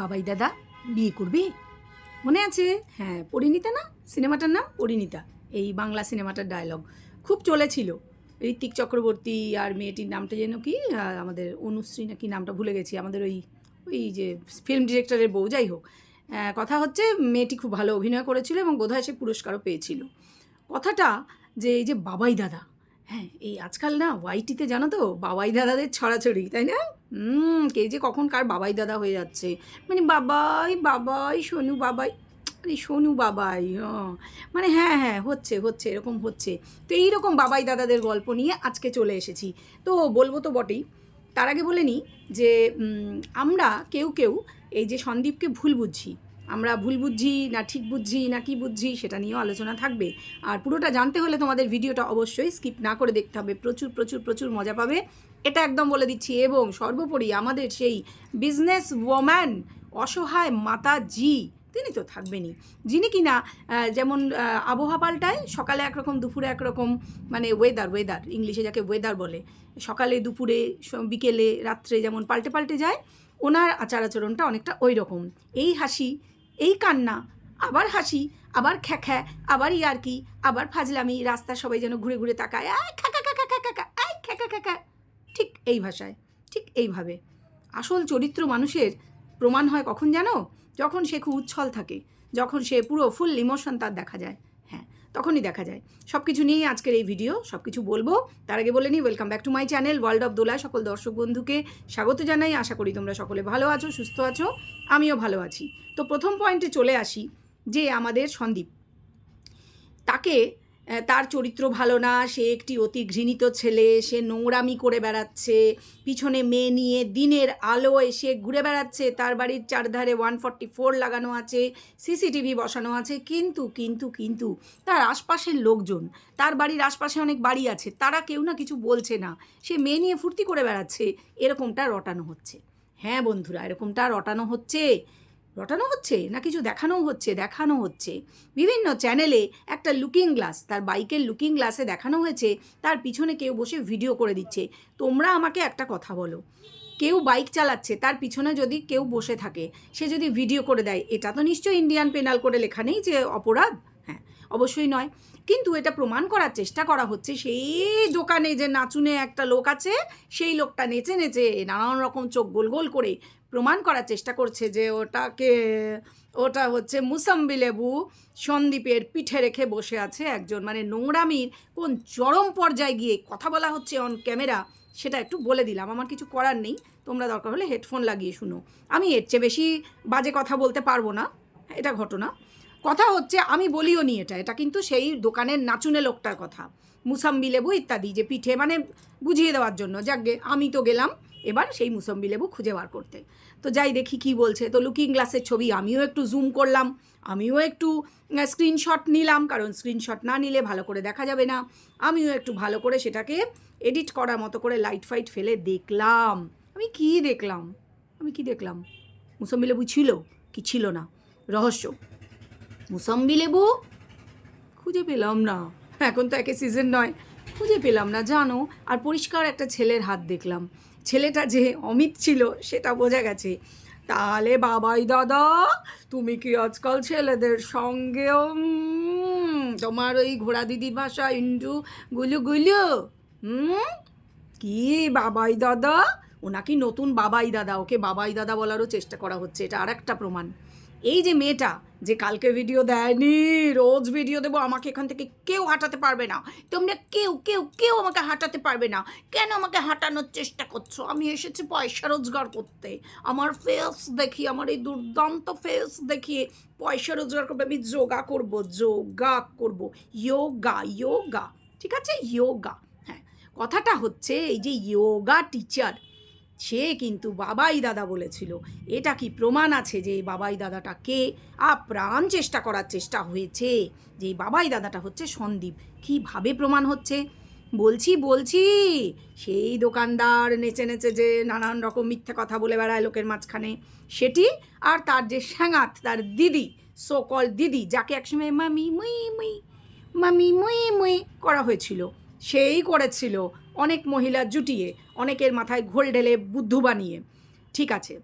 বাবাই দাদা বিয়ে করবে? মনে আছে? হ্যাঁ পরিণীতা না? সিনেমাটার নাম পরিণীতা। এই বাংলা সিনেমাটার ডায়লগ খুব চলেছিল। ঋত্বিক চক্রবর্তী আর মেয়েটির নামটা যেন কি আমাদের অনুশ্রী নাকি নামটা ভুলে গেছি, আমাদের ওই ওই যে ফিল্ম ডিরেক্টরের বউ, যাই হোক। কথা হচ্ছে মেয়েটি খুব ভালো অভিনয় করেছিল এবং বোধহয় সে পুরস্কারও পেয়েছিল। কথাটা যে এই যে বাবাই দাদা হ্যাঁ এই আজকাল না ওয়াইটিতে জানো তো, বাবাই দাদাদের ছড়াছড়ি, তাই না? হুম, কে যে কখন কার বাবাই দাদা হয়ে যাচ্ছে। মানে বাবাই বাবাই, সোনু বাবাই, আরে সোনু বাবাই হ্যাঁ। মানে হ্যাঁ হ্যাঁ হচ্ছে হচ্ছে, এরকম হচ্ছে। তো এইরকম বাবাই দাদাদের গল্প নিয়ে আজকে চলে এসেছি। তো বলব তো বটেই, তার আগে বলে নিই যে আমরা কেউ কেউ এই যে সন্দীপকে ভুল বুঝছি আমরা ভুল বুঝছি না ঠিক বুঝছি না কি বুঝছি সেটা নিয়েও আলোচনা থাকবে। আর পুরোটা জানতে হলে তোমাদের ভিডিওটা অবশ্যই স্কিপ না করে দেখতে হবে, প্রচুর প্রচুর প্রচুর মজা পাবে। এটা একদম বলে দিচ্ছি, এবং সর্বোপরি আমাদের সেই বিজনেস ওম্যান অসহায় মাতা জি তিনি তো থাকবেনই। যিনি কিনা যেমন আবহাওয়া পাল্টায়, সকালে একরকম, দুপুরে একরকম মানে ওয়েদার ওয়েদার ইংলিশে যাকে ওয়েদার বলে, সকালে, দুপুরে বিকেলে, রাত্রে যেমন পাল্টে পাল্টে যায়, ওনার আচার আচরণটা অনেকটা ওই রকম এই হাসি, এই কান্না, আবার হাসি, আবার খ্যাখ্যা, আবার ইয়ার্কি, আবার ফাজলামি রাস্তা সবাই যেন ঘুরে ঘুরে তাকায়, আয় খ্যাকা খ্যাকা খ্যাকা খ্যাকা আয় খ্যাকা খ্যাকা ঠিক এই ভাষায়, ঠিক এইভাবে। আসল চরিত্র মানুষের প্রমাণ হয় কখন জানো? যখন সে খুব উচ্ছল থাকে, যখন সে পুরো ফুল ইমোশন তার দেখা যায়। হ্যাঁ তখনই দেখা যায়। সব কিছু নিয়েই আজকের এই ভিডিও সব কিছু বলব। তার আগে বলে নিই welcome back to my channel world of Dola সকল দর্শক বন্ধুকে স্বাগত জানাই। আশা করি তোমরা সকলে ভালো আছো, সুস্থ আছো, আমিও ভালো আছি। তো প্রথম পয়েন্টে চলে আসি, যে আমাদের সন্দীপ। তাকে তার চরিত্র ভালো না, সে একটি অতি ঘৃণিত ছেলে, সে নোংরামি করে বেড়াচ্ছে, পিছনে মেয়ে নিয়ে দিনের আলো এসে ঘুরে বেড়াচ্ছে, তার বাড়ির চারধারে ওয়ান ফর্টি ফোর লাগানো আছে, সিসিটিভি বসানো আছে, কিন্তু কিন্তু কিন্তু তার আশপাশের লোকজন, তার বাড়ির আশপাশে অনেক বাড়ি আছে, তারা কেউ না কিছু বলছে না, সে মেয়ে নিয়ে ফুর্তি করে বেড়াচ্ছে, এরকমটা রটানো হচ্ছে। হ্যাঁ বন্ধুরা, এরকমটা রটানো হচ্ছে। রটানো হচ্ছে না কিছু দেখানোও হচ্ছে, দেখানো হচ্ছে? বিভিন্ন চ্যানেলে একটা লুকিং গ্লাস তার বাইকের লুকিং গ্লাসে দেখানো হয়েছে, তার পিছনে কেউ বসে ভিডিও করে দিচ্ছে। তোমরা আমাকে একটা কথা বলো, কেউ বাইক চালাচ্ছে, তার পিছনে যদি কেউ বসে থাকে, সে যদি ভিডিও করে দেয়, এটা তো নিশ্চয়ই ইন্ডিয়ান পেনাল করে লেখা নেই যে অপরাধ? হ্যাঁ অবশ্যই নয়। কিন্তু এটা প্রমাণ করার চেষ্টা করা হচ্ছে, সেই দোকানে যে নাচুনে একটা লোক আছে, সেই লোকটা নেচে নেচে নানান রকম চোখ গোল গোল করে প্রমাণ করার চেষ্টা করছে যে ওটাকে, ওটা হচ্ছে মুসাম্বি লেবু সন্দীপের পিঠে রেখে বসে আছে একজন। মানে নোংরামির কোন চরম পর্যায়ে গিয়ে কথা বলা হচ্ছে অন ক্যামেরা সেটা একটু বলে দিলাম। আমার কিছু করার নেই। তোমরা দরকার হলে হেডফোন লাগিয়ে শুনো। আমি এর চেয়ে বেশি বাজে কথা বলতে পারব না। এটা ঘটনা। কথা হচ্ছে, আমি বলিও নি এটা। এটা কিন্তু সেই দোকানের নাচুনে লোকটার কথা। মুসাম্বি লেবু ইত্যাদি যে পিঠে মানে বুঝিয়ে দেওয়ার জন্য। যাকগে আমি তো গেলাম। এবার সেই মুসম্বি লেবু খুঁজে বার করতে। তো যাই দেখি কি বলছে। তো লুকিং গ্লাসের ছবি আমিও একটু জুম করলাম, আমিও একটু স্ক্রিনশট নিলাম, কারণ স্ক্রিনশট না নিলে ভালো করে দেখা যাবে না। আমিও একটু ভালো করে সেটাকে এডিট করার মতো করে লাইট ফাইট ফেলে দেখলাম। আমি কি দেখলাম? আমি কি দেখলাম? মুসম্বি লেবু ছিল কি ছিল না? রহস্য। মুসম্বি লেবু খুঁজে পেলাম না। এখন তো একে সিজন নয়। খুঁজে পেলাম না, জানো? আর পরিষ্কার একটা ছেলের হাত দেখলাম। ছেলেটা যে অমিত ছিল, সেটা বোঝা গেছে। তাহলে বাবাই দাদা, তুমি কি আজকাল ছেলেদের সঙ্গেও তোমার ওই ঘোড়া দিদি ভাষা ইন্ডু গুলু গুলু? হুম? কি বাবাই দাদা? ও নাকি নতুন বাবাই দাদা, ওকে বাবাই দাদা বলারও চেষ্টা করা হচ্ছে, এটা আর একটা প্রমাণ। এই যে মেয়েটা যে কালকে ভিডিও দেয়নি, রোজ ভিডিও দেবো, আমাকে এখান থেকে কেউ হাঁটাতে পারবে না। তোমরা কেউ কেউ কেউ আমাকে হাঁটাতে পারবে না। কেন আমাকে হাঁটানোর চেষ্টা করছ? আমি এসেছি পয়সা রোজগার করতে। আমার ফেস দেখি, আমার এই দুর্দান্ত ফেস দেখিয়ে পয়সা রোজগার করবে, আমি যোগা করব যোগা করব। ইয়োগা ইয়োগা ঠিক আছে? ইয়োগা হ্যাঁ। কথাটা হচ্ছে, এই যে ইয়োগা টিচার সে কিন্তু বাবাই দাদা বলেছিল। এটা কি প্রমাণ আছে যে এই বাবাই দাদাটা কে? আপ্রাণ চেষ্টা করার চেষ্টা হয়েছে যে বাবাই দাদাটা হচ্ছে সন্দীপ। কীভাবে প্রমাণ হচ্ছে? বলছি বলছি, সেই দোকানদার নেচে নেচে যে নানান রকম মিথ্যে কথা বলে বেড়ায় লোকের মাঝখানে। সেটি আর তার যে স্যাঙাত তার দিদি সকল দিদি, যাকে একসময় মামি মুই মুই, মামি মুই মুই করা হয়েছিল, সেই করেছিল অনেক মহিলা জুটিয়ে। অনেকের মাথায় ঘোল ঢেলে বুদ্ধু বানিয়ে। ঠিক আছে।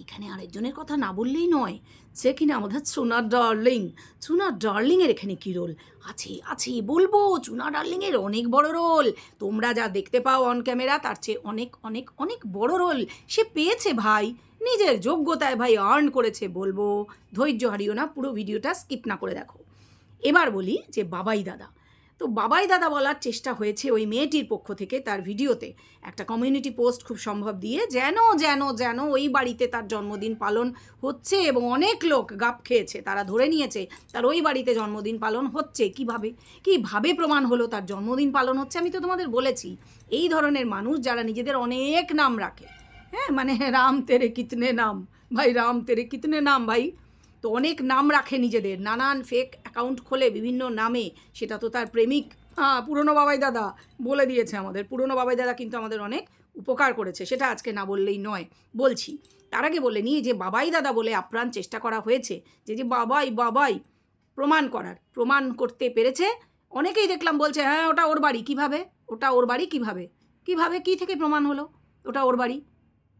এখানে আরেকজনের কথা না বললেই নয়। সে কিনা আমাদের সোনা ডার্লিং। সোনা ডার্লিংয়ের এখানে কী রোল? আছে আছে, বলব চুনা ডার্লিংয়ের অনেক বড় রোল। তোমরা যা দেখতে পাও অন ক্যামেরা তার চেয়ে অনেক অনেক অনেক বড় রোল। সে পেয়েছে ভাই। নিজের যোগ্যতায় ভাই আর্ন করেছে, বলব। ধৈর্য হারিও না, পুরো ভিডিওটা স্কিপ না করে দেখো। এবার বলি যে বাবাই দাদা তো বাবাই দাদা বলার চেষ্টা হয়েছে ওই মেয়েটির পক্ষ থেকে তার ভিডিওতে। একটা কমিউনিটি পোস্ট খুব সম্ভব দিয়ে যেন যেন যেন ওই বাড়িতে তার জন্মদিন পালন হচ্ছে এবং অনেক লোক গাপ খেয়েছে, তারা ধরে নিয়েছে তার ওই বাড়িতে জন্মদিন পালন হচ্ছে কীভাবে? কীভাবে প্রমাণ হলো তার জন্মদিন পালন হচ্ছে? আমি তো তোমাদের বলেছি, এই ধরনের মানুষ যারা নিজেদের অনেক নাম রাখে হ্যাঁ? মানে রাম তেরে কিতনে নাম, ভাই, রাম তেরে কিতনে নাম, ভাই? তো অনেক নাম রাখে নিজেদের। নানান ফেক অ্যাকাউন্ট খোলে বিভিন্ন নামে। সেটা তো তার প্রেমিক। হ্যাঁ পুরনো বাবাই দাদা বলে দিয়েছে আমাদের। পুরনো বাবাই দাদা কিন্তু আমাদের অনেক উপকার করেছে। সেটা আজকে না বললেই নয়। বলছি, তার আগে বলে নিই যে বাবাই দাদা বলে আপ্রাণ চেষ্টা করা হয়েছে যে যে বাবাই বাবাই প্রমাণ করার, প্রমাণ করতে পেরেছে। অনেকেই দেখলাম বলছে হ্যাঁ ওটা ওর বাড়ি। কীভাবে? ওটা ওর বাড়ি কীভাবে? কীভাবে? কি থেকে প্রমাণ হলো? ওটা ওর বাড়ি?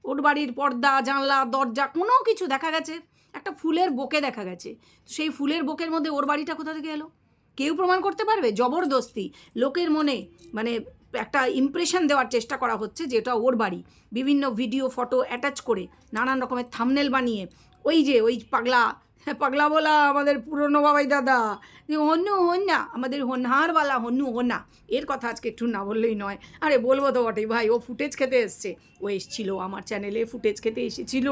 ওর বাড়ির পর্দা, জানলা, দরজা, কোনো কিছু দেখা গেছে? একটা ফুলের বোকে দেখা গেছে। সেই ফুলের বোকের মধ্যে ওর বাড়িটা কোথা থেকে এলো? কেউ প্রমাণ করতে পারবে? জবরদস্তি। লোকের মনে মানে একটা ইমপ্রেশন দেওয়ার চেষ্টা করা হচ্ছে যে এটা ওর বাড়ি। বিভিন্ন ভিডিও ফটো অ্যাটাচ করে নানান রকমের থামনেল বানিয়ে, ওই যে ওই পাগলা পাগলা বলা, আমাদের পুরনো বাবাই দাদা। যে হন্যু, হন্যা, আমাদের হনহারওয়ালা হন্যু, হন্যা। এর কথা আজকে একটু না বললেই নয়। আরে, বলব তো বটেই ভাই, ও ফুটেজ খেতে এসছে। ও এসছিল আমার চ্যানেলে ফুটেজ খেতে এসেছিল।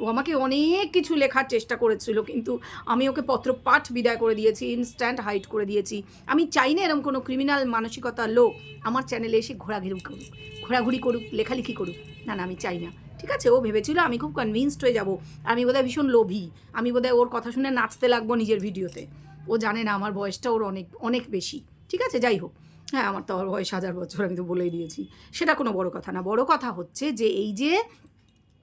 ও আমাকে অনেক কিছু লেখার চেষ্টা করেছিল, কিন্তু আমি ওকে পত্র পাঠ বিদায় করে দিয়েছি ইনস্ট্যান্ট হাইট করে দিয়েছি। আমি চাই না এরকম কোনো ক্রিমিনাল মানসিকতার লোক আমার চ্যানেলে এসে ঘোরাঘুরি করুক ঘোরাঘুরি করুক, লেখালেখি করুক। না না, আমি চাই না। ঠিক আছে? ও ভেবেছিল আমি খুব কনভিন্সড হয়ে যাব। আমি বোধহয় ভীষণ লোভী। আমি বোধহয় ওর কথা শুনে নাচতে লাগবো নিজের ভিডিওতে। ও জানে না, আমার বয়সটা ওর অনেক অনেক বেশি। ঠিক আছে? যাই হোক। হ্যাঁ আমার তো বয়স হাজার বছর, আমি তো বলেই দিয়েছি। সেটা কোনো বড় কথা না। বড় কথা হচ্ছে যে, এই যে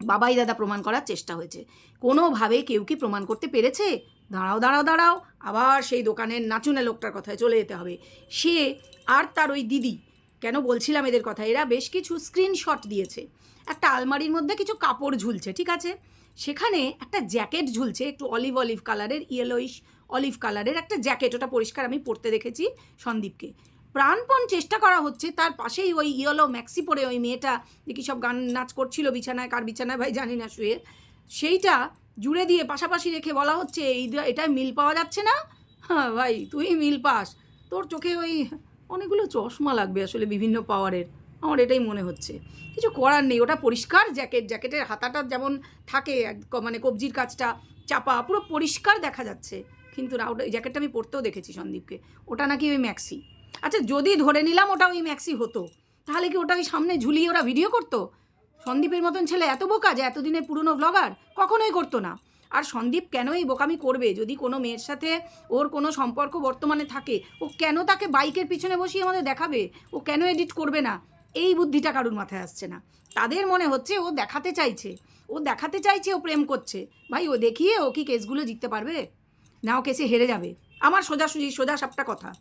বাবাই দাদা প্রমাণ করার চেষ্টা হয়েছে। কোনোভাবে কেউ কি প্রমাণ করতে পেরেছে? দাঁড়াও দাঁড়াও দাঁড়াও। আবার সেই দোকানের নাচুনে লোকটার কথায় চলে যেতে হবে। সে আর তার ওই দিদি, কেন বলছিলাম এদের কথা? এরা বেশ কিছু স্ক্রিনশট দিয়েছে। একটা আলমারির মধ্যে কিছু কাপড় ঝুলছে, ঠিক আছে? সেখানে একটা জ্যাকেট ঝুলছে, একটু অলিভ অলিভ কালারের ইয়েলোইশ অলিভ কালারের একটা জ্যাকেট, ওটা পরিষ্কার আমি পরতে দেখেছি সন্দীপকে। প্রাণপণ চেষ্টা করা হচ্ছে, তার পাশেই ওই ইয়েলো ম্যাক্সি পরে ওই মেয়েটা কী সব গান নাচ করছিল বিছানায়, কার বিছানায় ভাই জানি না শুয়ে, সেইটা জুড়ে দিয়ে পাশাপাশি রেখে বলা হচ্ছে, এই এটায় মিল পাওয়া যাচ্ছে না? হ্যাঁ ভাই, তুই মিল পাস। তোর চোখে ওই অনেকগুলো চশমা লাগবে আসলে বিভিন্ন পাওয়ারের আমার এটাই মনে হচ্ছে। কিছু করার নেই, ওটা পরিষ্কার জ্যাকেট, জ্যাকেটের হাতাটা যেমন থাকে মানে কবজির কাজটা চাপা, পুরো পরিষ্কার দেখা যাচ্ছে। কিন্তু না, ওটা জ্যাকেটটা আমি পরতেও দেখেছি সন্দীপকে। ওটা নাকি ওই ম্যাক্সি। আচ্ছা যদি ধরে নিলাম ওটা ওই ম্যাক্সি হতো, তাহলে কি ওটা ওই সামনে ঝুলিয়ে ওরা ভিডিও করতো? সন্দীপের মতন ছেলে এত বোকা যে এতদিনের পুরনো ব্লগার কখনোই করতো না। আর সন্দীপ কেন এই বোকামি করবে? যদি কোনো মেয়ের সাথে ওর কোনো সম্পর্ক বর্তমানে থাকে, ও কেন তাকে বাইকের পিছনে বসিয়ে আমাদের দেখাবে? ও কেন এডিট করবে না? এই বুদ্ধিটা কারুর মাথায় আসছে না। তাদের মনে হচ্ছে ও দেখাতে চাইছে। ও দেখাতে চাইছে, ও প্রেম করছে। ভাই, ও দেখিয়ে ও কি কেসগুলো জিততে পারবে? না, ও কেসে হেরে যাবে। আমার সোজাসুজি সোজা সাপটা কথা।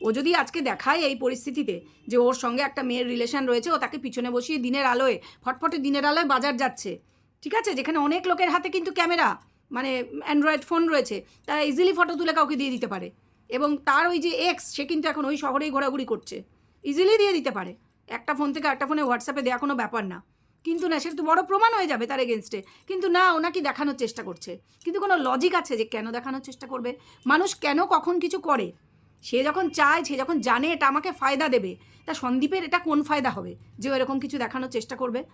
ও যদি আজকে দেখায় এই পরিস্থিতিতে যে ওর সঙ্গে একটা মেয়ের রিলেশন রয়েছে, ও তাকে পিছনে বসিয়ে দিনের আলোয়, ফটফটে দিনের আলোয় বাজার যাচ্ছে। ঠিক আছে? যেখানে অনেক লোকের হাতে কিন্তু ক্যামেরা মানে অ্যান্ড্রয়েড ফোন রয়েছে। তারা ইজিলি ফটো তুলে কাউকে দিয়ে দিতে পারে। এবং তার ওই যে এক্স সে কিন্তু এখন ওই শহরেই ঘোরাঘুরি করছে। ইজিলি দিয়ে দিতে পারে। একটা ফোন থেকে একটা ফোনে হোয়াটসঅ্যাপে দেওয়া কোনো ব্যাপার না। কিন্তু না, সেটা তো বড় প্রমাণ হয়ে যাবে তার এগেনস্টে কিন্তু না, ওনাকে দেখানোর চেষ্টা করছে। কিন্তু কোনো লজিক আছে যে কেন দেখানোর চেষ্টা করবে? মানুষ কেন কখন কিছু করে? সে যখন চায়, সে যখন জানে, এটা আমাকে ফায়দা দেবে। তা সন্দীপের এটা কোন ফায়দা হবে যে এরকম কিছু দেখানোর চেষ্টা করবে?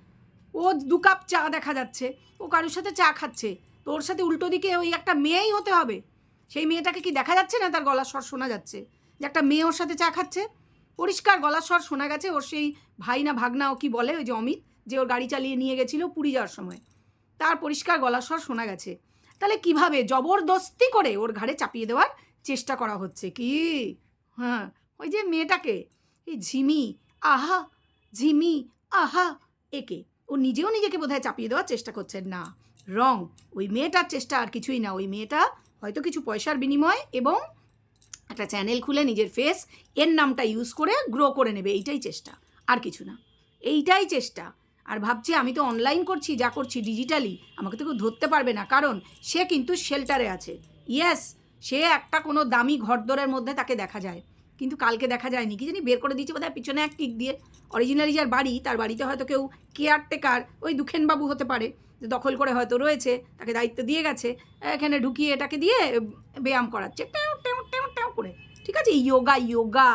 ও দু কাপ চা দেখা যাচ্ছে। ও কারোর সাথে চা খাচ্ছে। তোর সাথে উল্টো দিকে ওই একটা মেয়েই হতে হবে। সেই মেয়েটাকে কি দেখা যাচ্ছে না তার গলার স্বর শোনা যাচ্ছে? যে একটা মেয়ে ওর সাথে চা খাচ্ছে? পরিষ্কার গলার স্বর শোনা গেছে, ওর সেই ভাই না ভাগনা ও কি বলে, ওই যে অমিত, যে ওর গাড়ি চালিয়ে নিয়ে গেছিল পুরী যাওয়ার সময়। তার পরিষ্কার গলার স্বর শোনা গেছে। তাহলে কীভাবে জবরদস্তি করে ওর ঘাড়ে চাপিয়ে দেওয়ার চেষ্টা করা হচ্ছে কি? হ্যাঁ ওই যে মেয়েটাকে, এই ঝিমি, আহা ঝিমি, আহা, একে। ও নিজেও নিজেকে বোধহয় চাপিয়ে দেওয়ার চেষ্টা করছে না। রং, ওই মেয়েটার চেষ্টা আর কিছুই না। ওই মেয়েটা হয়তো কিছু পয়সার বিনিময় এবং একটা চ্যানেল খুলে নিজের ফেস এর নামটা ইউজ করে গ্রো করে নেবে, এইটাই চেষ্টা, আর কিছু না। এইটাই চেষ্টা। আর ভাবছি আমি তো অনলাইন করছি, যা করছি ডিজিটালি আমাকে তো কেউ ধরতে পারবে না, কারণ সে কিন্তু শেল্টারে আছে। ইয়েস সে একটা কোনো দামি ঘরদোরের মধ্যে তাকে দেখা যায়। কিন্তু কালকে দেখা যায়নি। কি জানি বের করে দিচ্ছে বোধহয় পিছনে এক কিক দিয়ে। অরিজিনালি যার বাড়ি, তার বাড়িতে হয়তো কেউ কেয়ারটেকার ওই দুখেনবাবু হতে পারে, যে দখল করে হয়তো রয়েছে, তাকে দায়িত্ব দিয়ে গেছে, এখানে ঢুকিয়ে এটাকে দিয়ে ব্যায়াম করাচ্ছে টেউ টেউ টেউ টেউ করে। ঠিক আছে? ইয়োগা ইয়োগা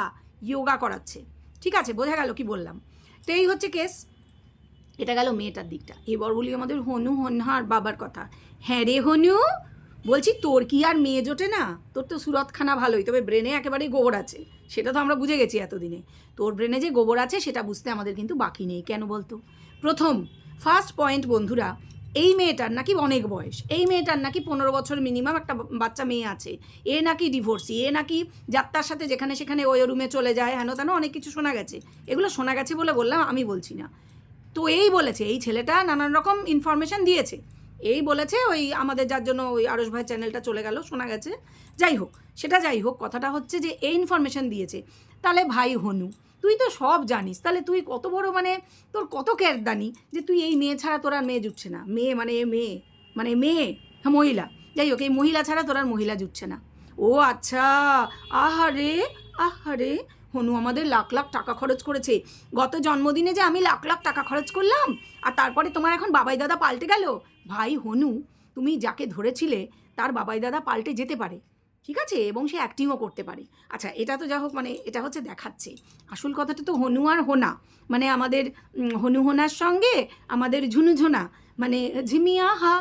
ইয়োগা করাচ্ছে। ঠিক আছে? বোঝা গেল কি বললাম। তো এই হচ্ছে কেস এটা গেল মেয়েটার দিকটা। এবার বলি আমাদের হনু হনহার বাবার কথা। হ্যাঁ রে হনু! বলছি, তোর কি আর মেয়ে জোটে না? তোর তো সুরতখানা ভালোই, তবে ব্রেনে একেবারেই গোবর আছে। সেটা তো আমরা বুঝে গেছি এতদিনে। তোর ব্রেনে যে গোবর আছে, সেটা বুঝতে আমাদের কিন্তু বাকি নেই, কেন বলতো? প্রথম ফার্স্ট পয়েন্ট বন্ধুরা, এই মেয়েটার নাকি অনেক বয়স। এই মেয়েটার নাকি পনেরো বছর মিনিমাম একটা বাচ্চা মেয়ে আছে। এ নাকি ডিভোর্সি এ নাকি যাত্রার সাথে যেখানে সেখানে ওই রুমে চলে যায়, হেন তেন অনেক কিছু শোনা গেছে। এগুলো শোনা গেছে বলে বললাম, আমি বলছি না। তো এই বলেছে, এই ছেলেটা নানান রকম ইনফরমেশন দিয়েছে। এই বলেছে, ওই আমাদের যার জন্য ওই আরস ভাই চ্যানেলটা চলে গেল, শোনা গেছে। যাই হোক, সেটা যাই হোক, কথাটা হচ্ছে যে এই ইনফরমেশন দিয়েছে। তাহলে ভাই হনু, তুই তো সব জানিস, তাহলে তুই কত বড় মানে তোর কত ক্যারদানি যে তুই এই মেয়ে ছাড়া তোর আর মেয়ে জুটছে না। মেয়ে মানে মেয়ে মানে মেয়ে হ্যাঁ মহিলা। যাই হোক, এই মহিলা ছাড়া তোর আর মহিলা জুটছে না। ও আচ্ছা আহারে আহারে, হনু আমাদের লাখ লাখ টাকা খরচ করেছে। গত জন্মদিনে যে আমি লাখ লাখ টাকা খরচ করলাম, আর তারপরে তোমার এখন বাবাই দাদা পাল্টে গেল? ভাই হনু, তুমি যাকে ধরেছিলে, তার বাবাই দাদা পাল্টে যেতে পারে। ঠিক আছে? এবং সে অ্যাক্টিংও করতে পারে। আচ্ছা এটা তো যা হোক মানে এটা হচ্ছে দেখাচ্ছে। আসল কথাটা তো হনু আর হোনা। মানে আমাদের হনু হোনার সঙ্গে আমাদের ঝুনুঝোনা মানে ঝিমিয়া হা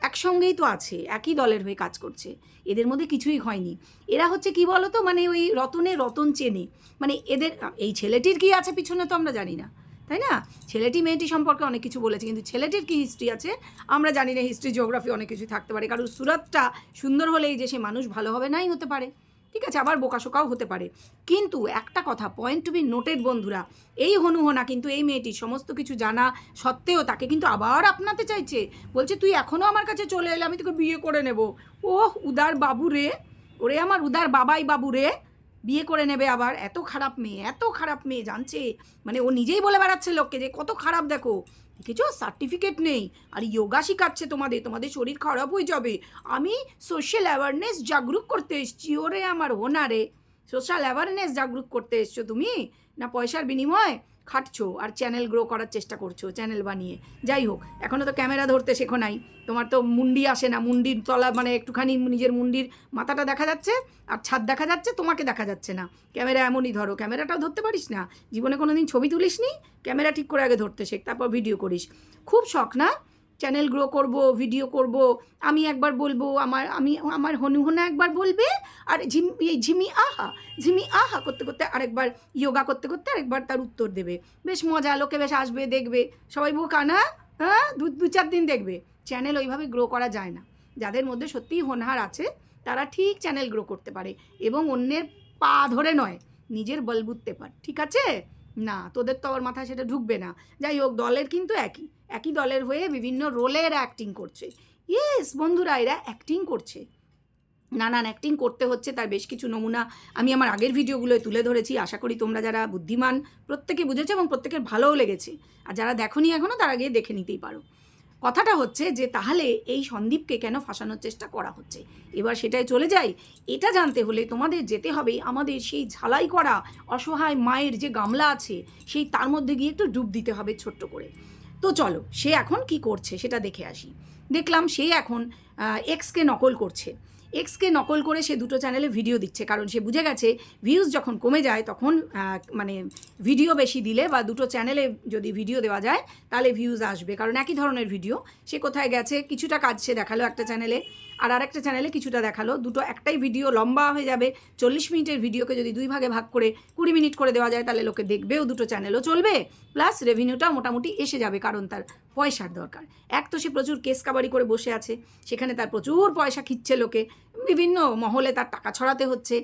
একসঙ্গেই তো আছে, একই দলের হয়ে কাজ করছে। এদের মধ্যে কিছুই হয়নি। এরা হচ্ছে কি বলো তো মানে ওই রতনে রতন চেনে। মানে এদের, এই ছেলেটির কি আছে পিছনে তো আমরা জানি না। তাই না? ছেলেটি মেয়েটি সম্পর্কে অনেক কিছু বলেছে, কিন্তু ছেলেটির কি হিস্ট্রি আছে? আমরা জানি না হিস্ট্রি জিওগ্রাফি অনেক কিছু থাকতে পারে। কারণ সুরতটা সুন্দর হলেই যে সে মানুষ ভালো হবে নাই হতে পারে। ঠিক আছে, আবার বোকাশোকাও হতে পারে। কিন্তু একটা কথা পয়েন্ট টু বি নোটেড বন্ধুরা, এই হনুহনা কিন্তু এই মেয়েটি সমস্ত কিছু জানা সত্ত্বেও তাকে কিন্তু আবার আপনাতে চাইছে। বলছে, তুই এখনও আমার কাছে চলে এলে আমি তোকে বিয়ে করে নেব। ওহ, উদার বাবু রে, ওরে আমার উদার বাবাই বাবু রে। বিয়ে করে নেবে আবার। এত খারাপ মেয়ে, এত খারাপ মেয়ে, জানছে? মানে ও নিজেই বলে বেড়াচ্ছে লোককে যে, কত খারাপ দেখো, কিছু সার্টিফিকেট নেই, আর যোগা শেখাচ্ছে তোমাদের তোমাদের শরীর খারাপ হয়ে যাবে। আমি সোশ্যাল অ্যাওয়ারনেস জাগরুক করতে এসছি, ওরে আমার ওনারে। সোশ্যাল অ্যাওয়ারনেস জাগরুক করতে এসছো তুমি? না পয়সার বিনিময়? খাটছো আর চ্যানেল গ্রো করার চেষ্টা করছ চ্যানেল বানিয়ে। যাই হোক এখনও তো ক্যামেরা ধরতে শেখো নাই। তোমার তো মুন্ডি আসে না, মুন্ডির তলা মানে একটুখানি নিজের মুন্ডির মাথাটা দেখা যাচ্ছে আর ছাদ দেখা যাচ্ছে, তোমাকে দেখা যাচ্ছে না। ক্যামেরা এমনই ধরো ক্যামেরাটাও ধরতে পারিস না? জীবনে কোনো দিন ছবি তুলিস নি ক্যামেরা ঠিক করে আগে ধরতে শেখ, তারপর ভিডিও করিস। খুব শখ না? চ্যানেল গ্রো করব ভিডিও করব, আমি একবার বলব, আমার, আমি, আমার হনুহনা একবার বলবে, আর ঝিম, এই ঝিমি আহা ঝিমি আহা করতে করতে আরেকবার যোগা করতে করতে আরেকবার তার উত্তর দেবে। বেশ মজা, লোকে বেশ আসবে, দেখবে, সবাই বোকা না হ্যাঁ দু দু চার দিন দেখবে। চ্যানেল ওইভাবে গ্রো করা যায় না। যাদের মধ্যে সত্যিই হোনহার আছে, তারা ঠিক চ্যানেল গ্রো করতে পারে, এবং অন্যের পা ধরে নয়, নিজের বলবুততে পার, ঠিক আছে? না, তোদের তো আবার মাথায় সেটা ঢুকবে না। যাই হোক, দলের কিন্তু একই। একই দলের হয়ে বিভিন্ন রোলে এরা অ্যাক্টিং করছে। ইয়েস বন্ধুরা, এরা অ্যাক্টিং করছে। নানান অ্যাক্টিং করতে হচ্ছে, তার বেশ কিছু নমুনা আমি আমার আগের ভিডিওগুলোয় তুলে ধরেছি। আশা করি তোমরা যারা বুদ্ধিমান, প্রত্যেকে বুঝেছ এবং প্রত্যেকের ভালোও লেগেছে। আর যারা দেখোনি এখনও তারা গিয়ে দেখে নিতেই পারো। কথাটা হচ্ছে যে, তাহলে এই সন্দীপকে কেন ফাঁসানোর চেষ্টা করা হচ্ছে? এবার সেটাই চলে যাই। এটা জানতে হলে তোমাদের যেতে হবে আমাদের সেই ঝালাই করা অসহায় মায়ের যে গামলা আছে, সেই তার মধ্যে গিয়ে একটু ডুব দিতে হবে ছোট্ট করে। তো চলো, সে এখন কি করছে সেটা দেখে আসি। দেখলাম সে এখন এক্সকে নকল করছে। এক্সকে নকল করে সে দুটো চ্যানেলে ভিডিও দিচ্ছে, কারণ সে বুঝে গেছে ভিউজ যখন কমে যায় তখন মানে ভিডিও বেশি দিলে বা দুটো চ্যানেলে যদি ভিডিও দেওয়া যায়, তাহলে ভিউজ আসবে। কারণ একই ধরনের ভিডিও সে কোথায় গেছে, কিছুটা কাজ সে দেখাল একটা চ্যানেলে আর আরেকটা চ্যানেলে কিছুটা দেখাল। দুটো একটাই ভিডিও লম্বা হয়ে যাবে। চল্লিশ মিনিটের ভিডিওকে যদি দুই ভাগে ভাগ করে কুড়ি মিনিট করে দেওয়া যায়, তাহলে লোকে দেখবেও দুটো চ্যানেলও চলবে। প্লাস রেভিনিউটা মোটামুটি এসে যাবে কারণ তার পয়সার দরকার। এক তো সে প্রচুর কেস কাবারি করে বসে আছে, সেখানে তার প্রচুর পয়সা খিচ্ছে লোকে। বিভিন্ন মহলে তার টাকা ছড়াতে হচ্ছে।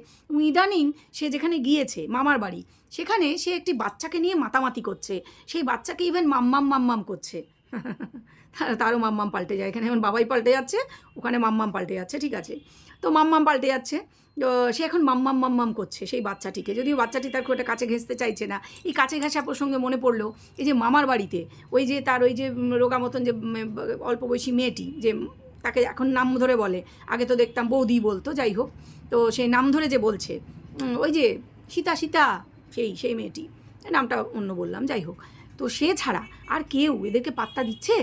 ইদানিং সে যেখানে গিয়েছে, মামার বাড়ি, সেখানে সে একটি বাচ্চাকে নিয়ে মাতামাতি করছে। সেই বাচ্চাকে ইভেন মাম্মাম মাম্মাম করছে। তারও মাম্মাম পাল্টে যায়। এখানে এখন বাবাই পাল্টে যাচ্ছে, ওখানে মাম্মাম পাল্টে যাচ্ছে, ঠিক আছে? তো মাম্মাম পাল্টে যাচ্ছে। সে এখন মাম্মাম মাম্মাম করছে সেই বাচ্চাটিকে। যদিও বাচ্চাটি তার খুব একটা কাছে ঘেঁচতে চাইছে না। এই কাছে ঘেঁষা প্রসঙ্গে মনে পড়ল, এই যে মামার বাড়িতে, ওই যে তার ওই যে রোগা মতন যে অল্প বয়সী মেয়েটি, যে তাকে এখন নাম ধরে বলে। আগে তো দেখতাম বৌদি বলতো, যাই হোক। তো সেই নাম ধরে যে বলছে ওই যে সীতা সীতা, সেই সেই মেয়েটি। নামটা অন্য বললাম, যাই হোক। তো সে ছাড়া আর কেউ এদেরকে পাত্তা দিচ্ছে?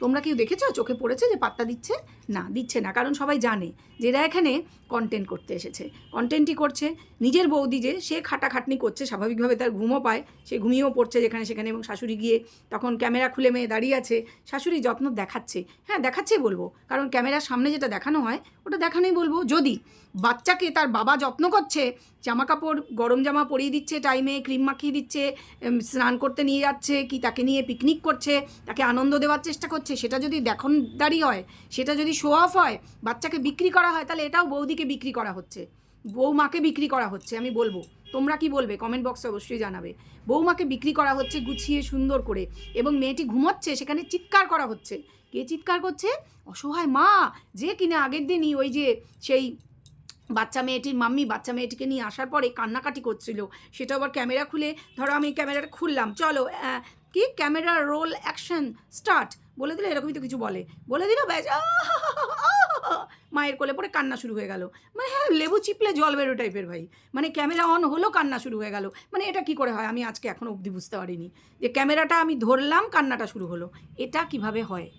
তোমরা কেউ দেখেছ? চোখে পড়েছে যে পাত্তা দিচ্ছে? না, দিচ্ছে না। কারণ সবাই জানে যে এরা এখানে কন্টেন্ট করতে এসেছে। কন্টেন্টই করছে নিজের বৌদি যে সে খাটাখাটনি করছে, স্বাভাবিকভাবে তার ঘুমও পায়। সে ঘুমিয়েও পড়ছে যেখানে সেখানে এবং শাশুড়ি গিয়ে তখন ক্যামেরা খুলে মেয়ে দাঁড়িয়ে আছে। শাশুড়ি যত্ন দেখাচ্ছে। হ্যাঁ দেখাচ্ছেই বলব। কারণ ক্যামেরার সামনে যেটা দেখানো হয়, ওটা দেখানোই বলব। যদি বাচ্চাকে তার বাবা যত্ন করছে জামা কাপড় গরম জামা পরিয়ে দিচ্ছে টাইমে ক্রিম মাখিয়ে দিচ্ছে স্নান করতে নিয়ে যাচ্ছে, কি তাকে নিয়ে পিকনিক করছে, তাকে আনন্দ দেওয়ার চেষ্টা করছে, সেটা যদি দেখন দেখনদারি হয়, সেটা যদি শো অফ হয়, বাচ্চাকে বিক্রি করা হয়, তাহলে এটাও বৌদিকে বিক্রি করা হচ্ছে। বৌমাকে বিক্রি করা হচ্ছে, আমি বলব। তোমরা কি বলবে? কমেন্ট বক্সে অবশ্যই জানাবে। বৌমাকে বিক্রি করা হচ্ছে গুছিয়ে, সুন্দর করে এবং মেয়েটি ঘুমোচ্ছে, সেখানে চিৎকার করা হচ্ছে। কে চিৎকার করছে? অসহায় মা! যে কিনা আগের দিনই ওই যে সেই বাচ্চা মেয়েটির মাম্মি, বাচ্চা মেয়েটিকে নিয়ে আসার পরে কান্নাকাটি করছিল। সেটা আবার ক্যামেরা খুলে, ধরো আমি ক্যামেরাটা খুললাম, চলো কি? ক্যামেরা রোল অ্যাকশন স্টার্ট বলে দিলে এরকমই তো কিছু বলে। বলে দিল, ব্যাস মায়ের কোলে পরে কান্না শুরু হয়ে গেল। মানে হ্যাঁ লেবু চিপলে জল বেরো টাইপের ভাই। মানে ক্যামেরা অন হলো, কান্না শুরু হয়ে গেল। মানে এটা কি করে হয়? আমি আজকে এখনও অবধি বুঝতে পারিনি। যে ক্যামেরাটা আমি ধরলাম, কান্নাটা শুরু হলো। এটা কীভাবে হয়?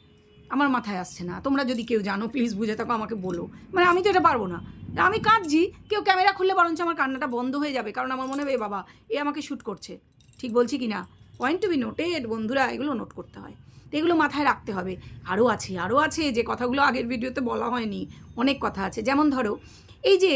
আমার মাথায় আসছে না। তোমরা যদি কেউ জানো প্লিজ বুঝে থাকো, আমাকে বলো। মানে আমি তো এটা পারব না। আমি কাঁদছি, কেউ ক্যামেরা খুললে বরঞ্চ আমার কান্নাটা বন্ধ হয়ে যাবে। কারণ আমার মনে হবে বাবা, এ আমাকে শ্যুট করছে। ঠিক বলছি কি না পয়েন্ট টু বি নোটেড বন্ধুরা, এগুলো নোট করতে হয়। তো এগুলো মাথায় রাখতে হবে। আরও আছে আরও আছে, যে কথাগুলো আগের ভিডিওতে বলা হয়নি, অনেক কথা আছে। যেমন ধরো, এই যে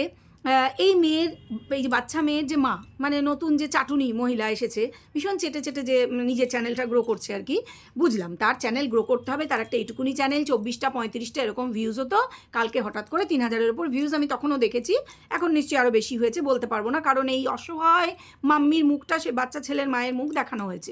এই মেয়ের, এই যে বাচ্চা মেয়ের যে মা মানে নতুন যে চাটুনি মহিলা এসেছে, ভীষণ চেটে চেটে যে নিজের চ্যানেলটা গ্রো করছে আর কি, বুঝলাম, তার চ্যানেল গ্রো করতে হবে, তার একটা এইটুকুনি চ্যানেল, চব্বিশটা, পঁয়ত্রিশটা এরকম ভিউজ হতো কালকে হঠাৎ করে তিন হাজারের ওপর ভিউজ আমি তখনও দেখেছি, এখন নিশ্চয়ই আরও বেশি হয়েছে বলতে পারব না, কারণ এই অসহায় মাম্মির মুখটা সে বাচ্চা ছেলের মায়ের মুখ দেখানো হয়েছে।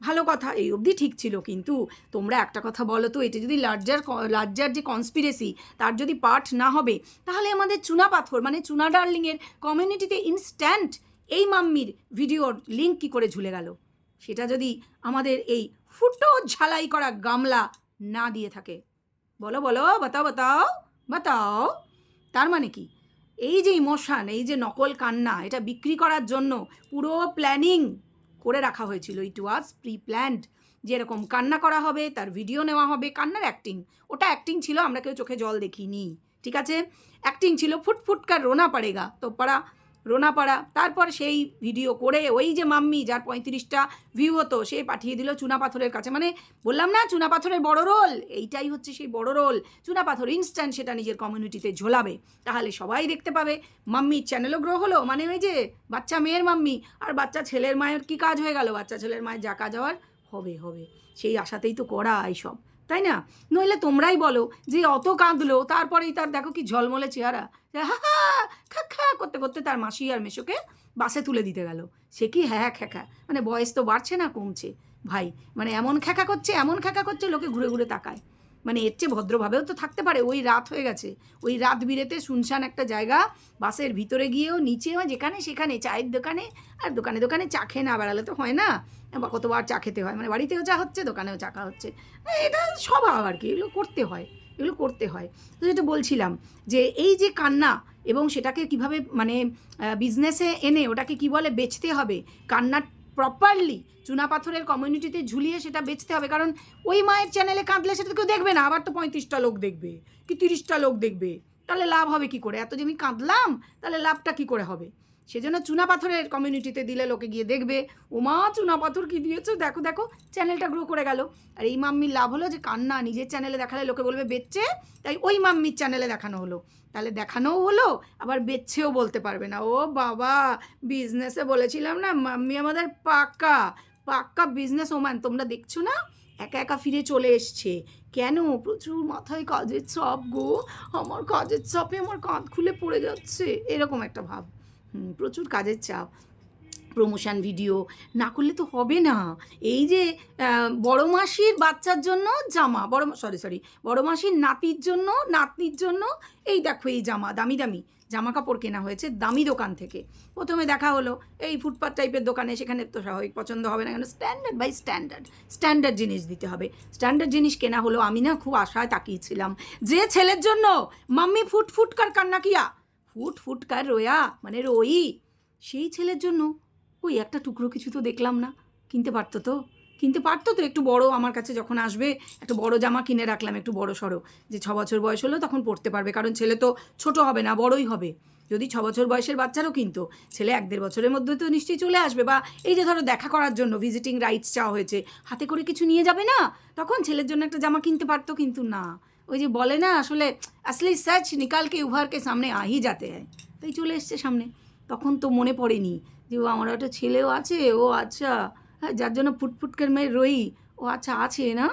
ভালো কথা, এই অবধি ঠিক ছিল। কিন্তু তোমরা একটা কথা বলো তো, এটা যদি লার্জার লার্জার যে কনস্পিরেসি তার যদি পার্ট না হবে, তাহলে আমাদের চুনা পাথর মানে চুনা ডার্লিংয়ের কমিউনিটিতে ইনস্ট্যান্ট এই মাম্মির ভিডিওর লিঙ্ক কী করে ঝুলে গেল? সেটা যদি আমাদের এই ফুটো ঝালাই করা গামলা না দিয়ে থাকে। বলো বলো, বাতাও বাতাও বাতাও। তার মানে কি? এই যে ইমোশান এই যে নকল কান্না, এটা বিক্রি করার জন্য পুরো প্ল্যানিং করে রাখা হয়েছিল। ইট ওয়াজ প্রি প্ল্যান্ড যেরকম কান্না করা হবে, তার ভিডিও নেওয়া হবে, কান্নার অ্যাক্টিং ওটা অ্যাক্টিং ছিল, আমরা কেউ চোখে জল দেখিনি। ঠিক আছে? অ্যাক্টিং ছিল ফুটফুটকার রোনা পাড়েগা। তো পাড়া রোনা পাড়া তারপর সেই ভিডিও করে ওই যে মাম্মি যার পঁয়ত্রিশটা ভিউ হতো, সে পাঠিয়ে দিল চুনা পাথরের কাছে। মানে বললাম না, চুনা পাথরের বড় রোল এইটাই হচ্ছে সেই বড় রোল চুনা পাথর ইনস্ট্যান্ট সেটা নিজের কমিউনিটিতে ঝোলাবে। তাহলে সবাই দেখতে পাবে। মাম্মির চ্যানেলও গ্রো হলো। মানে ওই যে বাচ্চা মেয়ের মাম্মি আর বাচ্চা ছেলের মায়ের কি কাজ হয়ে গেল? বাচ্চা ছেলের মায়ের যা কাজ হওয়ার হবে হবে। সেই আশাতেই তো করা এইসব তাই না? নইলে তোমরাই বলো যে অত কাঁদলো, তারপরেই তার দেখো কি ঝলমলে চেহারা। যে হা খা খা, করতে করতে তার মাসি আর মেশোকে বাসে তুলে দিতে গেল। সে কি হ্যাঁ খ্যাখা মানে বয়স তো বাড়ছে না, কমছে। ভাই মানে এমন খ্যাকা করছে, এমন খ্যাকা করছে, লোকে ঘুরে ঘুরে তাকায়। মানে এর চেয়ে ভদ্রভাবেও তো থাকতে পারে, ওই রাত হয়ে গেছে। ওই রাত বিরেতে শুনশান একটা জায়গা, বাসের ভিতরে গিয়েও নিচেও যেখানে সেখানে, চায়ের দোকানে, আর দোকানে দোকানে চা খেয়ে না বেড়ালে তো হয় না। বা কতবার চা খেতে হয় মানে বাড়িতেও চা হচ্ছে, দোকানেও চা খাওয়া হচ্ছে। এটা স্বভাব আর কি, এগুলো করতে হয়, এগুলো করতে হয়। তো যেটা বলছিলাম যে এই যে কান্না এবং সেটাকে কীভাবে মানে বিজনেসে এনে ওটাকে কি বলে, বেচতে হবে, কান্না প্রপারলি চুনা পাথরের কমিউনিটিতে ঝুলিয়ে সেটা বেচতে হবে, কারণ ওই মায়ের চ্যানেলে কাঁদলে সেটা কেউ দেখবে না, আবার তো পঁয়ত্রিশটা লোক দেখবে, কি তিরিশটা লোক দেখবে, তাহলে লাভ হবে কি করে? এত যে আমি কাঁদলাম, তাহলে লাভটা কি করে হবে? সেজন্য চুনা পাথরের কমিউনিটিতে দিলে লোকে গিয়ে দেখবে, ওমা চুনা পাথর কি দিয়েছ? দেখো দেখো চ্যানেলটা গ্রো করে গেল। আর এই মাম্মির লাভ হলো যে কান্না, নিজের চ্যানেলে দেখালে লোকে বলবে, বেচছে? তাই ওই মাম্মির চ্যানেলে দেখানো হলো। তাহলে দেখানোও হলো, আবার বেচছেও বলতে পারবে না। ও বাবা বিজনেসে বলেছিলাম না, মাম্মি আমাদের পাক্কা পাক্কা বিজনেস ওম্যান তোমরা দেখছ না? একা একা ফিরে চলে এসছে। কেন? প্রচুর মাথায় কাজের চাপ গো। আমার কাজের চাপে আমার কাঁধ খুলে পড়ে যাচ্ছে। এরকম একটা ভাব। প্রচুর কাজের চাপ প্রমোশন ভিডিও না করলে তো হবে না। এই যে বড় মাসির বাচ্চার জন্য জামা, বড় সরি সরি বড় মাসির নাতির জন্য, নাতনির জন্য, এই দেখো এই জামা, দামি দামি, জামা কাপড় কেনা হয়েছে দামি দোকান থেকে। প্রথমে দেখা হলো, এই ফুটপাথ টাইপের দোকানে, সেখানে তো স্বাভাবিক পছন্দ হবে না কেন স্ট্যান্ডার্ড বাই স্ট্যান্ডার্ড স্ট্যান্ডার্ড জিনিস দিতে হবে। স্ট্যান্ডার্ড জিনিস কেনা হলো, আমি না খুব আশায় তাকিয়েছিলাম। যে ছেলের জন্য, মাম্মি, ফুট ফুট কার কান্না কিয়া? ফুট ফুট কার রোয়া মানে রই। সেই ছেলের জন্য, ওই একটা টুকরো কিছু তো দেখলাম না। কিনতে পারতো তো? কিনতে পারতো তো? একটু বড় আমার কাছে যখন আসবে, একটু বড় জামা কিনে রাখলাম, একটু বড় সড়ো। যে ছ বছর বয়স হলো তখন পড়তে পারবে, কারণ ছেলে তো ছোট হবে না, বড়ই হবে। যদি ছ বছর বয়সের বাচ্চারও কিনতো, ছেলে এক দেড় বছরের মধ্যে তো নিশ্চয়ই চলে আসবে। বা এই যে ধরো দেখা করার জন্য ভিজিটিং রাইটস চাওয়া হয়েছে, হাতে করে কিছু নিয়ে যাবে না? তখন ছেলের জন্য একটা জামা কিনতে পারতো কিন্তু না। ওই যে বলে না, আসলে আসলে স্যাচ নিকালকে উভারকে সামনে আহি যাতে হয়। তাই চলে এসছে সামনে। তখন তো মনে পড়েনি যে, ও আমার একটা ছেলেও আছে, ও আচ্ছা হ্যাঁ যার জন্য ফুটফুটকের মেয়ে রই, ও আচ্ছা আছে না?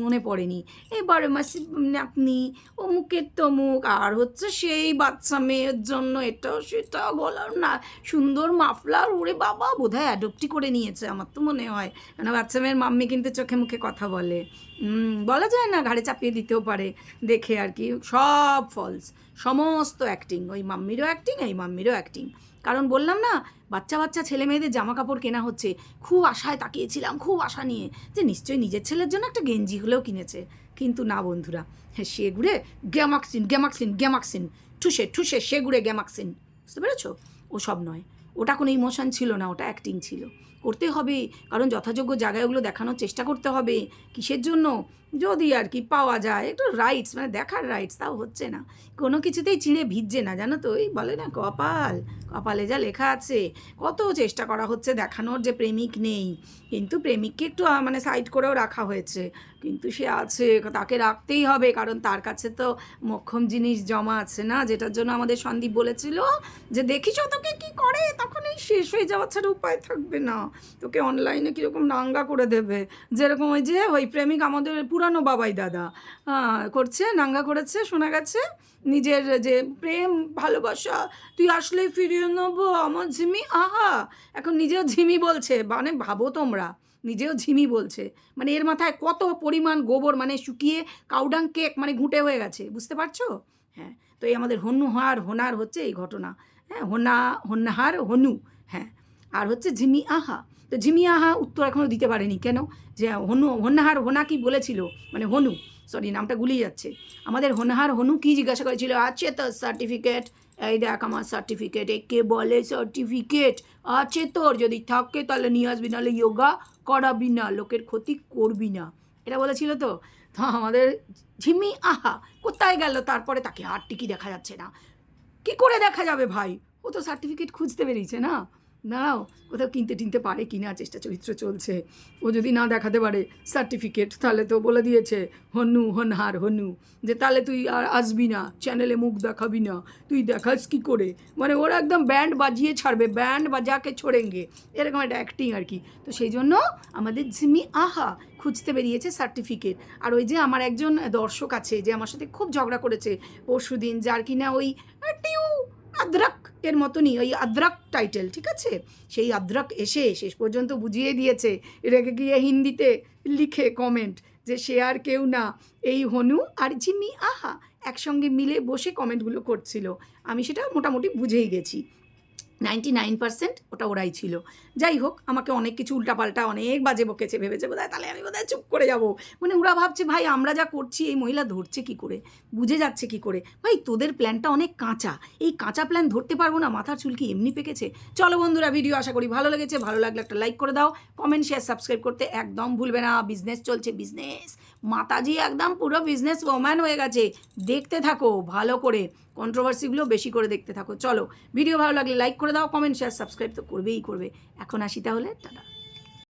মনে পড়েনি। এবারে মাসি আপনি অমুকের তমুক আর হচ্ছে সেই বাচ্চা মেয়ের জন্য এটা সেটা বলার না। সুন্দর মাফলার, ওরে বাবা, বোধহয় অ্যাডপ্টই করে নিয়েছে আমার তো মনে হয়। কেন বাচ্চা মেয়ের মাম্মি কিন্তু চোখে মুখে কথা বলে। বলা যায় না ঘাড়ে চাপিয়ে দিতেও পারে দেখে আর কি। সব ফলস সমস্ত অ্যাক্টিং ওই মাম্মিরও অ্যাক্টিং এই মাম্মিরও অ্যাক্টিং কারণ বললাম না বাচ্চা বাচ্চা ছেলে মেয়েদের জামা কাপড় কেনা হচ্ছে। খুব আশায় তাকিয়েছিলাম, খুব আশা নিয়ে যে নিশ্চয়ই নিজের ছেলের জন্য একটা গেঞ্জি হলেও কিনেছে। কিন্তু না বন্ধুরা হ্যাঁ সে ঘুরে গ্যামাক্সিন গ্যামাক্সিন গ্যামাক্সিন। ঠুসে ঠুসে, সে ঘুরে গ্যামাক্সিন। বুঝতে পেরেছ? ও সব নয়। ওটা কোনো ইমোশন ছিল না, ওটা অ্যাক্টিং ছিল। করতে হবে। কারণ যথাযোগ্য জায়গায় ওগুলো দেখানোর চেষ্টা করতে হবে কিসের জন্য? যদি আর কি পাওয়া যায়, একটু রাইটস মানে দেখার রাইটস তাও হচ্ছে না। কোনো কিছুতেই চিড়ে ভিজছে না, জানো তো? এই বলে না কপাল, কপালে যা লেখা আছে, কত চেষ্টা করা হচ্ছে দেখানোর যে প্রেমিক নেই। কিন্তু প্রেমিককে একটু মানে সাইড করেও রাখা হয়েছে। কিন্তু সে আছে, তাকে রাখতেই হবে, কারণ তার কাছে তো মক্ষম জিনিস জমা আছে না। যেটার জন্য আমাদের সন্দীপ বলেছিল যে, দেখিস তোকে কি করে? তখন এই শেষ হয়ে যাওয়ার ছাড়া উপায় থাকবে না। তোকে অনলাইনে কীরকম নাঙ্গা করে দেবে? যেরকম ওই যে, ওই প্রেমিক আমাদের পুরানো বাবাই দাদা করছে, নাঙ্গা করেছে, শোনা গেছে, নিজের যে প্রেম, ভালোবাসা, তুই আসলেই ফিরিয়ে নেব, আমার ঝিমি, আহা! এখন নিজেও ঝিমি বলছে মানে ভাবো তোমরা, নিজেও ঝিমি বলছে মানে এর মাথায় কত পরিমাণ গোবর মানে শুকিয়ে কাউডাং কেক মানে ঘুঁটে হয়ে গেছে, বুঝতে পারছ? হ্যাঁ তো এই আমাদের হনু হার, হোনার হচ্ছে এই ঘটনা হ্যাঁ হোনা হন্নাহার হনু হ্যাঁ আর হচ্ছে ঝিমি আহা। তো ঝিমি আহা উত্তর এখনও দিতে পারেনি। কেন? যে হনু হন্নাহার হোনা কি বলেছিল মানে হনু সরি নামটা গুলিয়ে যাচ্ছে। আমাদের হনহার হনু কি জিজ্ঞাসা করেছিল? আছে তো সার্টিফিকেট এই দেখ আমার সার্টিফিকেট একে বলে সার্টিফিকেট আছে তোর যদি থাকে তাহলে নিয়ে আসবি, নাহলে যোগা করাবি না, লোকের ক্ষতি করবি না। এটা বলেছিল তো? তো আমাদের ঝিমি আহা কোথায় গেল? তারপরে তাকে আর টিকি দেখা যাচ্ছে না। কি করে দেখা যাবে ভাই? ও তো সার্টিফিকেট খুঁজতে বেরিয়েছে না? দাঁড়াও, কোথাও কিনতে টিনতে পারে কি না, চেষ্টা চরিত্র চলছে। ও যদি না দেখাতে পারে সার্টিফিকেট তাহলে তো বলে দিয়েছে হনু হনহার হনু যে তাহলে তুই আর আসবি না চ্যানেলে মুখ দেখাবি না, তুই দেখাস কি করে? মানে ওরা একদম ব্যান্ড বাজিয়ে ছাড়বে ব্যান্ড বাজাকে ছোড়েঙ্গে। এরকম একটা অ্যাক্টিং আর কি। তো সেই জন্য আমাদের জিমি আহা খুঁজতে বেরিয়েছে সার্টিফিকেট আর ওই যে আমার একজন দর্শক আছে, যে আমার সাথে খুব ঝগড়া করেছে পরশু দিন যার কিনা ওই টিউ আদ্রাক এর মতনই, ওই আদ্রাক টাইটেল ঠিক আছে? সেই আদ্রাক এসে শেষ পর্যন্ত বুঝিয়ে দিয়েছে, রেগে গিয়ে হিন্দিতে লিখে কমেন্ট যে সে আর কেউ না, এই হনু আর জিমি আহা! একসঙ্গে মিলে বসে কমেন্টগুলো করছিল। আমি সেটা মোটামুটি বুঝেই গেছি। নাইনটি নাইন পার্সেন্ট ওটা ওরাই ছিল। যাই হোক, আমাকে অনেক কিছু উল্টাপাল্টা, অনেক বাজে বকেছে ভেবেছে বোধহয় তাহলে আমি বোধহয় চুপ করে যাব। মানে ওরা ভাবছে, ভাই, আমরা যা করছি, এই মহিলা ধরছে কি করে? বুঝে যাচ্ছে কি করে? ভাই, তোদের প্ল্যানটা অনেক কাঁচা। এই কাঁচা প্ল্যান ধরতে পারব না, মাথার চুলকি এমনি পেকেছে? চলো বন্ধুরা ভিডিও আশা করি ভালো লেগেছে। ভালো লাগলে একটা লাইক করে দাও। কমেন্ট শেয়ার সাবস্ক্রাইব করতে একদম ভুলবে না। বিজনেস চলছে বিজনেস মাতাজি একদম পুরো বিজনেস ওম্যান হয়ে গেছে। দেখতে থাকো, ভালো করে। কন্ট্রোভার্সিগুলো বেশি করে দেখতে থাকো। চলো ভিডিও ভালো লাগলে লাইক করে দাও কমেন্ট শেয়ার সাবস্ক্রাইব তো করবেই করবে। এখন আসি তাহলে, টাটা।